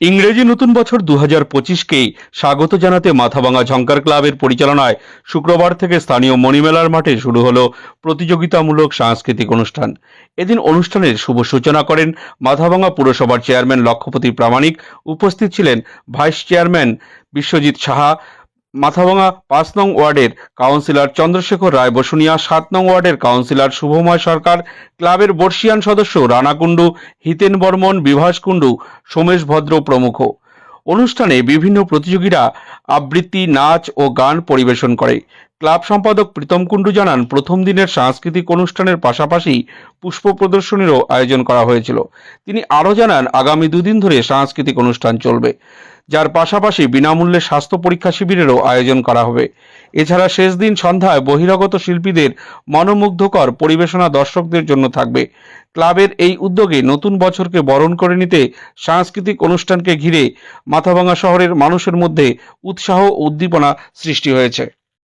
ইংরেজি নতুন বছর দু হাজার পঁচিশকেই স্বাগত জানাতে মাথাভাঙা ঝঙ্কার ক্লাবের পরিচালনায় শুক্রবার থেকে স্থানীয় মণিমেলার মাঠে শুরু হলো প্রতিযোগিতামূলক সাংস্কৃতিক অনুষ্ঠান। এদিন অনুষ্ঠানের শুভ সূচনা করেন মাথাভাঙা পুরসভার চেয়ারম্যান লক্ষপতি প্রামাণিক। উপস্থিত ছিলেন ভাইস চেয়ারম্যান বিশ্বজিৎ সাহা মাথাভাঙা পাঁচ নং ওয়ার্ডের কাউন্সিলর চন্দ্রশেখর রায় বসুনিয়া, সাত নং ওয়ার্ডের কাউন্সিলর শুভময় সরকার, ক্লাবের বর্ষিয়ান সদস্য রানা কুণ্ডু, হিতেন বর্মন, বিভাস কুণ্ডু, সোমেশ ভদ্র প্রমুখ। অনুষ্ঠানে বিভিন্ন প্রতিযোগীরা আবৃত্তি, নাচ ও গান পরিবেশন করে। ক্লাব সম্পাদক প্রীতম কুণ্ডু জানান, প্রথম দিনের সাংস্কৃতিক অনুষ্ঠানের পাশাপাশি পুষ্প প্রদর্শনীরও আয়োজন করা হয়েছিল। তিনি আরও জানান, আগামী দুদিন ধরে সাংস্কৃতিক অনুষ্ঠান চলবে। যার পাশাপাশি বিনামূল্যে স্বাস্থ্য পরীক্ষা শিবিরেরও আয়োজন করা হবে। এছাড়া শেষ দিন সন্ধ্যায় বহিরাগত শিল্পীদের মনোমুগ্ধকর পরিবেশনা দর্শকদের জন্য থাকবে। ক্লাবের এই উদ্যোগে নতুন বছরকে বরণ করে নিতে সাংস্কৃতিক অনুষ্ঠানকে ঘিরে মাথাভাঙা শহরের মানুষের মধ্যে উৎসাহ ও উদ্দীপনা সৃষ্টি হয়েছে।